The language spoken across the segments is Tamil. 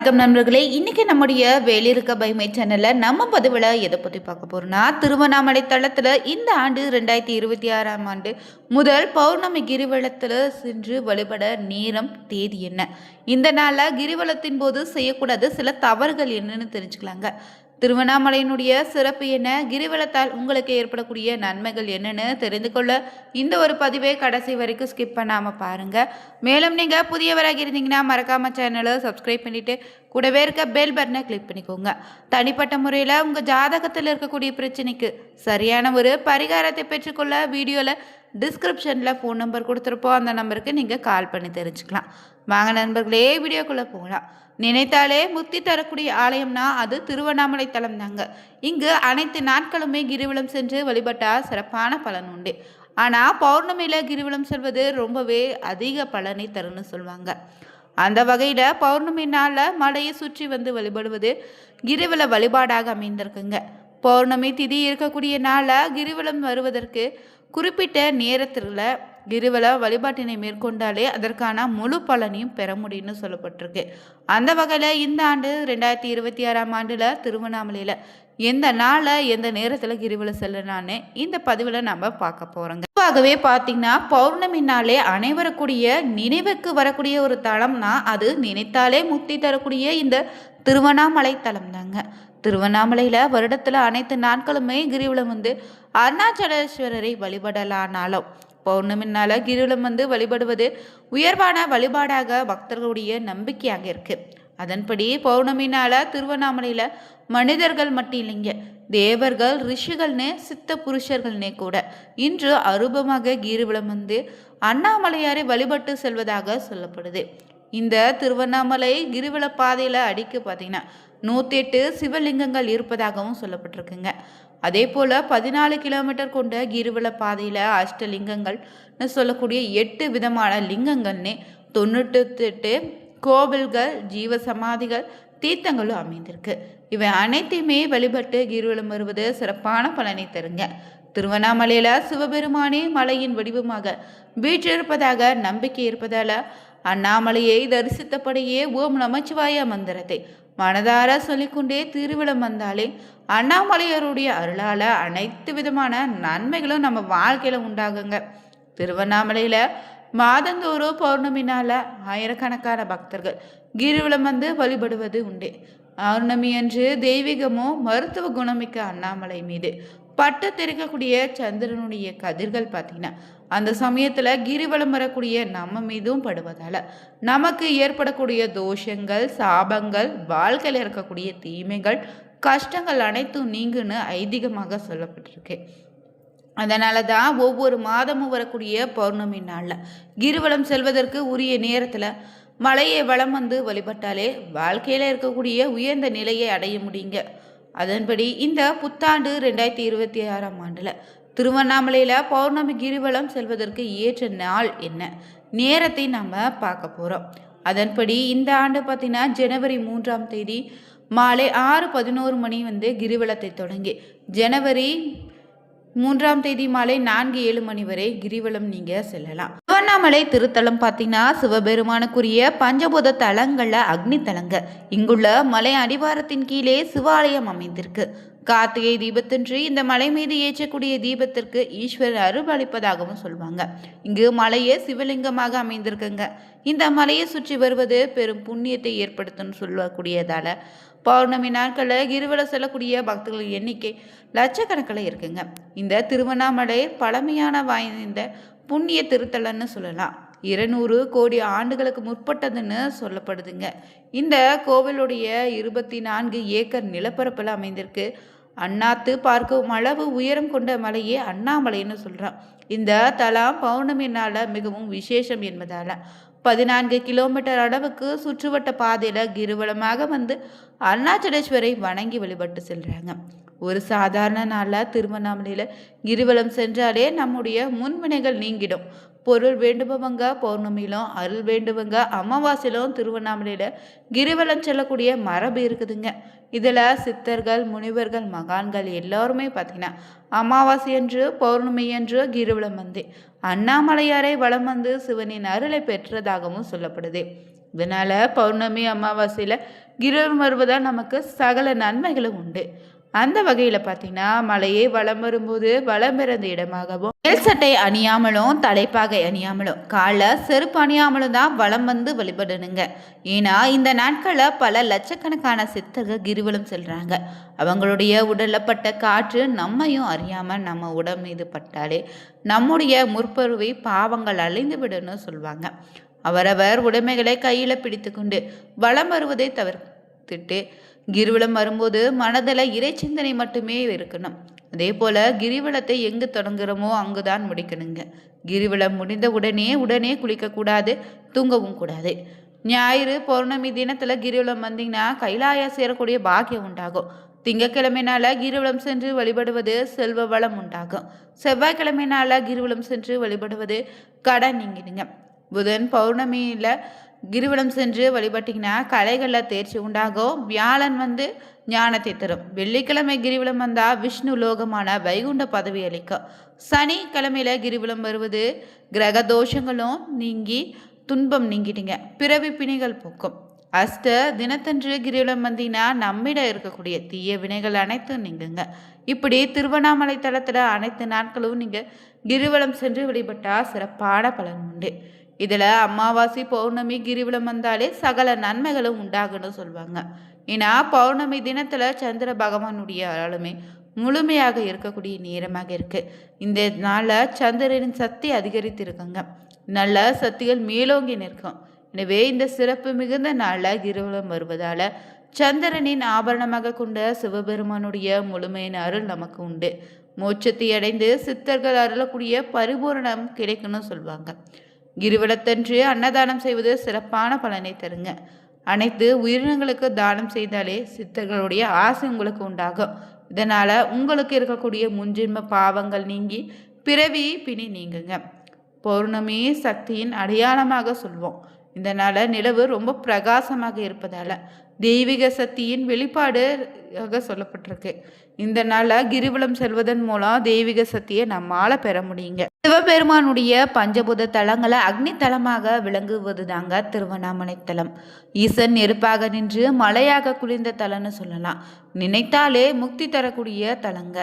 வணக்கம் நண்பர்களே. இன்னைக்கு நம்முடைய வேலிருக்க பைமை சேனலில் நம்ம பதிவில் எதை பற்றி பார்க்க போகிறோம்னா திருவண்ணாமலை தளத்தில் இந்த ஆண்டு ரெண்டாயிரத்தி இருபத்தி ஆறாம் ஆண்டு முதல் பௌர்ணமி கிரிவலத்தில் சென்று வழிபட நேரம் தேதி என்ன? இந்த நாளில் கிரிவலத்தின் போது செய்யக்கூடாத சில தவறுகள் என்னன்னு தெரிஞ்சுக்கலாங்க. திருவண்ணாமலையினுடைய சிறப்பு என்ன? கிரிவலத்தால் உங்களுக்கு ஏற்படக்கூடிய நன்மைகள் என்னன்னு தெரிந்து கொள்ள இந்த ஒரு பதிவை கடைசி வரைக்கும் ஸ்கிப் பண்ணாமல் பாருங்கள் மேலும் நீங்கள் புதியவராக இருந்தீங்கன்னா மறக்காமல் சேனலை சப்ஸ்கிரைப் பண்ணிவிட்டு கூடவே இருக்க பெல் பட்டனை கிளிக் பண்ணிக்கோங்க. தனிப்பட்ட முறையில் உங்கள் ஜாதகத்தில் இருக்கக்கூடிய பிரச்சனைக்கு சரியான ஒரு பரிகாரத்தை பெற்றுக்கொள்ள வீடியோவில் டிஸ்கிரிப்ஷனில் ஃபோன் நம்பர் கொடுத்துருப்போம். அந்த நம்பருக்கு நீங்கள் கால் பண்ணி தெரிஞ்சுக்கலாம். வாங்க நண்பர்களே வீடியோக்குள்ளே போகலாம். நினைத்தாலே முக்தி தரக்கூடிய ஆலயம்னா அது திருவண்ணாமலை தலம் தாங்க. இங்கு அனைத்து நாட்களுமே கிரிவலம் சென்று வழிபட்டால் சிறப்பான பலன் உண்டு. ஆனால் பௌர்ணமியில் கிரிவலம் செல்வது ரொம்பவே அதிக பலனை தரும்னு சொல்லுவாங்க. அந்த வகையில் பௌர்ணமி நாளில் மலையை சுற்றி வந்து வழிபடுவது கிரிவல வழிபாடாக அமைந்திருக்குங்க. பௌர்ணமி திதி இருக்கக்கூடிய நாளில் கிரிவலம் வருவதற்கு குறிப்பிட்ட நேரத்தில் கிரிவல வழிபாட்டினை மேற்கொண்டாலே அதற்கான முழு பலனையும் பெற முடியும்னு சொல்லப்பட்டிருக்கு. அந்த வகையில் இந்த ஆண்டு ரெண்டாயிரத்தி இருபத்தி ஆறாம் ஆண்டில் திருவண்ணாமலையில் எந்த நாளில் எந்த நேரத்தில் கிரிவலம் செல்லலான்னு இந்த பதிவில் நம்ம பார்க்க போகிறோங்க பொதுவாகவே பார்த்தீங்கன்னா பௌர்ணமி நாளே நினைவுக்கு வரக்கூடிய ஒரு தலம்னா அது நினைத்தாலே முக்தி தரக்கூடிய இந்த திருவண்ணாமலை தலம் தாங்க திருவண்ணாமலையில் வருடத்தில் அனைத்து நாட்களுமே கிரிவலம் வந்து அருணாச்சலேஸ்வரரை வழிபடலானாலும் பௌர்ணமினால கிரிவலம் வந்து வழிபடுவது உயர்வான வழிபாடாக பக்தர்களுடைய நம்பிக்கையாக இருக்குது அதன்படி பௌர்ணமினால் திருவண்ணாமலையில் மனிதர்கள் மட்டும் இல்லைங்க. தேவர்கள் ரிஷிகள்னே சித்த புருஷர்கள்னே கூட. இன்று அரூபமாக கிரிவலம் வந்து அண்ணாமலையாரை வழிபட்டு செல்வதாக சொல்லப்படுது. இந்த திருவண்ணாமலை கிரிவல பாதையில் அடிக்க பார்த்தீங்கன்னா நூற்றி எட்டு சிவலிங்கங்கள் இருப்பதாகவும் சொல்லப்பட்டிருக்குங்க. அதே போல் பதினாலு கிலோமீட்டர் கொண்ட கிரிவல பாதையில் அஷ்டலிங்கங்கள்னு சொல்லக்கூடிய எட்டு விதமான லிங்கங்கள்னே தொண்ணூற்றி எட்டு கோவில்கள் ஜீவ சமாதிகள் தீர்த்தங்களும் அமைந்திருக்கு. இவை அனைத்தையுமே வழிபட்டு கிரிவலம் வருவது சிறப்பான பலனை தருங்க. திருவண்ணாமலையில் சிவபெருமானே மலையின் வடிவமாக வீற்றிருப்பதாக நம்பிக்கை இருப்பதால் அண்ணாமலையை தரிசித்தபடியே ஓம் நமச்சிவாய மந்திரத்தை மனதார சொல்லிக்கொண்டே திருவிழம் வந்தாலே அண்ணாமலையருடைய அருளால் அனைத்து விதமான நன்மைகளும் நம்ம வாழ்க்கையில் உண்டாகுங்க. திருவண்ணாமலையில் மாதந்தோறும் பௌர்ணமினால் ஆயிரக்கணக்கான பக்தர்கள் கிரிவலம் வந்து வழிபடுவது உண்டு. பௌர்ணமி அன்று தெய்வீகமோ மருத்துவ குணமிக்க அண்ணாமலை மீது பட்டு தெரிக்கக்கூடிய சந்திரனுடைய கதிர்கள் பார்த்தீங்கன்னா அந்த சமயத்தில் கிரிவலம் வரக்கூடிய நம்ம மீதும் படுவதால் நமக்கு ஏற்படக்கூடிய தோஷங்கள் சாபங்கள் வாழ்க்கையில் இருக்கக்கூடிய தீமைகள் கஷ்டங்கள் அனைத்தும் நீங்குன்னு ஐதீகமாக சொல்லப்பட்டிருக்கு. அதனால தான் ஒவ்வொரு மாதமும் வரக்கூடிய பௌர்ணமி நாளில் கிரிவலம் செல்வதற்கு உரிய நேரத்தில் மலையை வளம் வந்து வழிபட்டாலே வாழ்க்கையில் இருக்கக்கூடிய உயர்ந்த நிலையை அடைய முடியுங்க. அதன்படி இந்த புத்தாண்டு ரெண்டாயிரத்தி இருபத்தி ஆறாம் ஆண்டில் திருவண்ணாமலையில் பௌர்ணமி கிரிவலம் செல்வதற்கு ஏற்ற நாள் என்ன? நேரத்தை நம்ம பார்க்க போகிறோம் அதன்படி இந்த ஆண்டு பார்த்தீங்கன்னா ஜனவரி மூன்றாம் தேதி மாலை ஆறு பதினோரு மணி வந்து கிரிவலத்தை தொடங்கி ஜனவரி மூன்றாம் தேதி மாலை நான்கு ஏழு மணி வரை கிரிவலம் நீங்கள் செல்லலாம். திருவண்ணாமலை திருத்தலம் பார்த்தீங்கன்னா சிவபெருமானுக்குரிய பஞ்சபூத தலங்களில் அக்னி தலங்க. இங்குள்ள மலை அடிவாரத்தின் கீழே சிவாலயம் அமைந்திருக்கு. கார்த்திகை தீபத்தன்று இந்த மலை மீது ஏற்றக்கூடிய தீபத்திற்கு ஈஸ்வரர் அருள் அளிப்பதாகவும் சொல்லுவாங்க இங்கு மலையே சிவலிங்கமாக அமைந்திருக்குங்க. இந்த மலையை சுற்றி வருவது பெரும் புண்ணியத்தை ஏற்படுத்தும் சொல்லக்கூடியதால பௌர்ணமி நாட்களில் கிருவல செல்லக்கூடிய பக்தர்கள் எண்ணிக்கை லட்சக்கணக்கில் இருக்குங்க. இந்த திருவண்ணாமலை பழமையான வாய்ந்த புண்ணிய திருத்தலன்னு சொல்லலாம். இருநூறு கோடி ஆண்டுகளுக்கு முற்பட்டதுன்னு சொல்லப்படுதுங்க. இந்த கோவிலுடைய இருபத்தி நான்கு ஏக்கர் நிலப்பரப்பில் அமைந்திருக்கு. அண்ணாத்து பார்க்கும் அளவு உயரம் கொண்ட மலையே அண்ணாமலைன்னு சொல்கிறான் இந்த தலம் பௌர்ணமி மிகவும் விசேஷம் என்பதால் பதினான்கு கிலோமீட்டர் அளவுக்கு சுற்றுவட்ட பாதையில் கிருவலமாக வந்து அருணாச்சலேஸ்வரை வணங்கி வழிபட்டு செல்கிறாங்க ஒரு சாதாரண நாளில் திருவண்ணாமலையில் கிரிவலம் சென்றாலே நம்முடைய முன்வினைகள் நீங்கிடும். பொருள் வேண்டுபவங்க பௌர்ணமியிலும் அருள் வேண்டுவங்க அமாவாசையிலும் திருவண்ணாமலையில் கிரிவலம் செல்லக்கூடிய மரபு இருக்குதுங்க. இதில் சித்தர்கள் முனிவர்கள் மகான்கள் எல்லோருமே பார்த்தீங்கன்னா அமாவாசை என்று பௌர்ணமி என்று கிரிவலம் வந்து அண்ணாமலையாரை வளம் வந்து சிவனின் அருளை பெற்றதாகவும் சொல்லப்படுது. இதனால் பௌர்ணமி அமாவாசையில் கிரிவலம் வருவதால் நமக்கு சகல நன்மைகளும் உண்டு. அந்த வகையில் பார்த்தீங்கன்னா மலையே வலம் வரும்போது வலம் பிறந்த இடமாகவும் மேல் சட்டை அணியாமலும் தலைப்பாகை அணியாமலும் காலில் செருப்பு அணியாமலும் தான் வளம் வந்து வழிபடணுங்க. ஏன்னா இந்த நாட்களில் பல லட்சக்கணக்கான சித்தர்கள் கிரிவலம் செல்கிறாங்க அவங்களுடைய உடலில் பட்ட காற்று நம்மையும் அறியாமல் நம்ம உடம்பு மீது பட்டாலே நம்முடைய முற்பருவை பாவங்கள் அழிந்து விடணும்னு சொல்லுவாங்க அவரவர் உடைமைகளை கையில் பிடித்துக்கொண்டு வலம் வருவதை தவிர்த்துட்டு கிரிவலம் வரும்போது மனதில் இறை சிந்தனை மட்டுமே இருக்கணும். அதே போல் கிரிவலத்தை எங்கு தொடங்குறோமோ அங்கு தான் முடிக்கணுங்க. கிரிவலம் முடிந்த உடனே உடனே குளிக்கக்கூடாது தூங்கவும் கூடாது. ஞாயிறு பௌர்ணமி தினத்தில் கிரிவலம் வந்தீங்கன்னா கைலாயா சேரக்கூடிய பாக்கியம் உண்டாகும். திங்கக்கிழமைனால கிரிவலம் சென்று வழிபடுவது செல்வ வளம் உண்டாகும். செவ்வாய்க்கிழமைனால கிரிவலம் சென்று வழிபடுவது கடன் நீங்கிடுங்க. புதன் பௌர்ணமியில் கிரிவலம் சென்று வழிபட்டிங்கன்னா கலைகளில் தேர்ச்சி உண்டாகும். வியாழன் வந்து ஞானத்தை தரும். வெள்ளிக்கிழமை கிரிவலம் வந்தால் விஷ்ணு லோகமான வைகுண்ட பதவி அளிக்கும். சனிக்கிழமையில் கிரிவலம் வருவது கிரக தோஷங்களும் நீங்கி துன்பம் நீங்கிட்டீங்க. பிறவி பிணிகள் போக்கும். அஷ்ட தினத்தன்று கிரிவலம் வந்தீங்கன்னா நம்மிடம் இருக்கக்கூடிய தீய வினைகள் அனைத்தும் நீங்குங்க. இப்படி திருவண்ணாமலை தளத்தில் அனைத்து நாட்களும் நீங்கள் கிரிவலம் சென்று வழிபட்டால் சிறப்பான பலன் உண்டு. இதில் அமாவாசை பௌர்ணமி கிரிவலம் வந்தாலே சகல நன்மைகளும் உண்டாகுன்னு சொல்லுவாங்க ஏன்னா பௌர்ணமி தினத்தில் சந்திர பகவானுடைய ஆளுமை முழுமையாக இருக்கக்கூடிய நேரமாக இருக்குது இந்த நாளில் சந்திரனின் சக்தி அதிகரித்து இருக்குங்க நல்ல சக்திகள் மேலோங்கி நிற்கும். எனவே இந்த சிறப்பு மிகுந்த நாளில் கிரிவலம் வருவதால் சந்திரனின் ஆபரணமாக கொண்ட சிவபெருமானுடைய முழுமையின் அருள் நமக்கு உண்டு. மோட்சத்தை அடைந்து சித்தர்கள் அருளக்கூடிய பரிபூரணம் கிடைக்குன்னு சொல்லுவாங்க கிரிவலத்தன்று அன்னதானம் செய்வது சிறப்பான பலனை தருங்க. அனைத்து உயிரினங்களுக்கு தானம் செய்தாலே சித்தர்களுடைய ஆசை உங்களுக்கு உண்டாகும். இதனால் உங்களுக்கு இருக்கக்கூடிய முன்ஜென்ம பாவங்கள் நீங்கி பிறவி பிணி நீங்குங்க. பௌர்ணமி சக்தியின் அடையாளமாக சொல்வோம். இதனால் நிலவு ரொம்ப பிரகாசமாக இருப்பதால் தெய்வீக சக்தியின் வெளிப்பாடாக சொல்லப்பட்டிருக்கு. இந்த நாளில் கிரிவலம் செல்வதன் மூலம் தெய்வீக சக்தியை நம்மால் பெற முடியுங்க. சிவபெருமானுடைய பஞ்சபூத தலங்களை அக்னி தலமாக விளங்குவது தாங்க திருவண்ணாமலை தலம். ஈசன் நெருப்பாக நின்று மலையாக குளிர்ந்த தலம்னு சொல்லலாம். நினைத்தாலே முக்தி தரக்கூடிய தலங்க.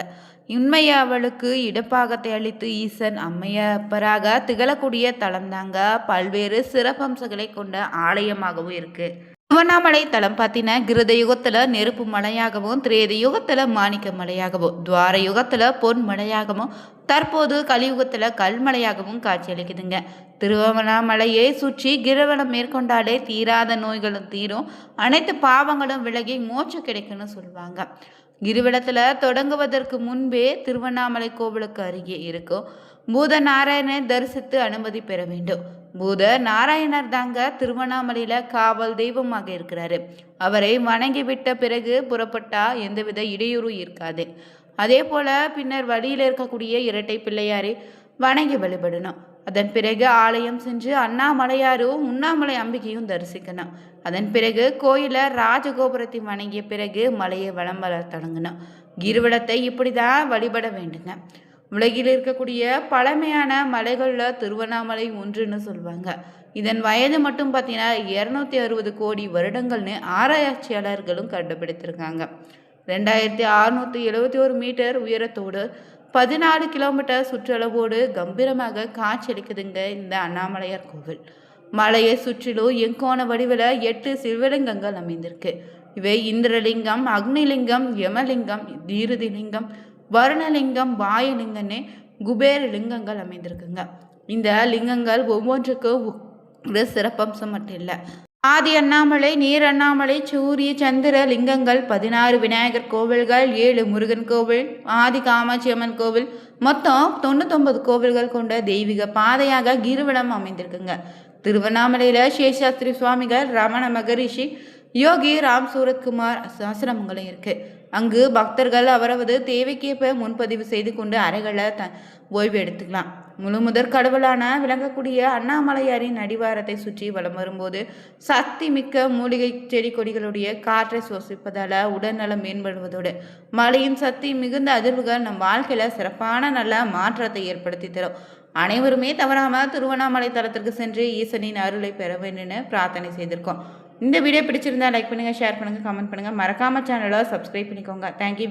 உண்மைய அவளுக்கு இடப்பாகத்தை அளித்து ஈசன் அம்மையப்பராக திகழக்கூடிய தலம் தாங்க பல்வேறு சிறப்பம்சங்களை கொண்ட ஆலயமாகவும் இருக்குது திருவண்ணாமலை தலம் பார்த்தீங்கன்னா கிருத யுகத்தில் நெருப்பு மலையாகவும் திரேத யுகத்தில் மாணிக்க மலையாகவும் துவார யுகத்தில் பொன் மலையாகவும் தற்போது கலியுகத்தில் கல்மலையாகவும் காட்சியளிக்குதுங்க. திருவண்ணாமலையை சுற்றி கிரவணம் மேற்கொண்டாலே தீராத நோய்களும் தீரும். அனைத்து பாவங்களும் விலகி மோட்சம் கிடைக்குன்னு சொல்லுவாங்க கிரிவலத்தில் தொடங்குவதற்கு முன்பே திருவண்ணாமலை கோவிலுக்கு அருகே இருக்கும். பூத நாராயணனை தரிசித்து அனுமதி பெற வேண்டும். பூத நாராயணர் தாங்க திருவண்ணாமலையில் காவல் தெய்வமாக இருக்கிறாரு. அவரை வணங்கி விட்ட பிறகு புறப்பட்டா எந்தவித இடையூறும் இருக்காது. அதே போல் பின்னர் வழியில் இருக்கக்கூடிய இரட்டை பிள்ளையாரை வணங்கி வழிபடணும். அதன் பிறகு ஆலயம் சென்று அண்ணாமலையாரும் உண்ணாமலை அம்பிகையும் தரிசிக்கணும். அதன் பிறகு கோயிலை ராஜகோபுரத்தை வணங்கிய பிறகு மலையை வளம் வளர தொடங்கணும். கிருவலத்தை இப்படி தான் வழிபட வேண்டுங்க. உலகில் இருக்கக்கூடிய பழமையான மலைகளில் திருவண்ணாமலை ஒன்றுன்னு சொல்லுவாங்க. இதன் வயது மட்டும் பார்த்தீங்கன்னா இரநூத்தி அறுபது கோடி வருடங்கள்னு ஆராய்ச்சியாளர்களும் கண்டுபிடித்திருக்காங்க. ரெண்டாயிரத்தி அறுநூற்றி எழுபத்தி ஒரு மீட்டர் உயரத்தோடு பதினாலு கிலோமீட்டர் சுற்றளவோடு கம்பீரமாக காட்சியளிக்குதுங்க இந்த அண்ணாமலையார் கோவில். மலையை சுற்றிலும் எங்கோண வடிவில் எட்டு சிவலிங்கங்கள் அமைந்திருக்கு. இவை இந்திரலிங்கம் அக்னிலிங்கம் யமலிங்கம் தீருதிலிங்கம் வருணலிங்கம் வாயுலிங்கன்னு குபேர லிங்கங்கள் அமைந்திருக்குங்க. இந்த லிங்கங்கள் ஒவ்வொன்றுக்கும் ஒரு சிறப்பம்சம் மட்டும் இல்லை. ஆதி அண்ணாமலை நீர் அண்ணாமலை சூரிய சந்திர லிங்கங்கள் பதினாறு விநாயகர் கோவில்கள் ஏழு முருகன் கோவில் ஆதி காமாட்சி அம்மன் கோவில் மொத்தம் தொண்ணூத்தொன்பது கோவில்கள் கொண்ட தெய்வீக பாதையாக கிருவலம் அமைந்திருக்குங்க. திருவண்ணாமலையில் சேஷாஸ்திரி சுவாமிகள் ரமண மகரிஷி யோகி ராம் சூரத்குமார் ஆசிரமங்களும் இருக்குது அங்கு பக்தர்கள் அவரவது தேவைக்கேற்ப முன்பதிவு செய்து கொண்டு அறைகளை த ஓய்வு எடுத்துக்கலாம். முழு முதற் கடவுளான விளங்கக்கூடிய அண்ணாமலையாரின் அடிவாரத்தை சுற்றி வலம் வரும்போது சக்தி மிக்க மூலிகை செடி கொடிகளுடைய காற்றை சுவாசிப்பதால் உடல்நலம் மேம்படுவதோடு மழையின் சக்தி மிகுந்த அதிர்வுகள் நம் வாழ்க்கையில் சிறப்பான நல்ல மாற்றத்தை ஏற்படுத்தி தரும். அனைவருமே தவறாமல் திருவண்ணாமலை தலத்திற்கு சென்று ஈசனின் அருளை பெற வேண்டும்னு பிரார்த்தனை செய்திருக்கோம். இந்த வீடியோ பிடிச்சிருந்தா லைக் பண்ணுங்கள் ஷேர் பண்ணுங்கள் கமெண்ட் பண்ணுங்கள் மறக்காமல் சேனலை சப்ஸ்கிரைப் பண்ணிக்கோங்க. தேங்க்யூ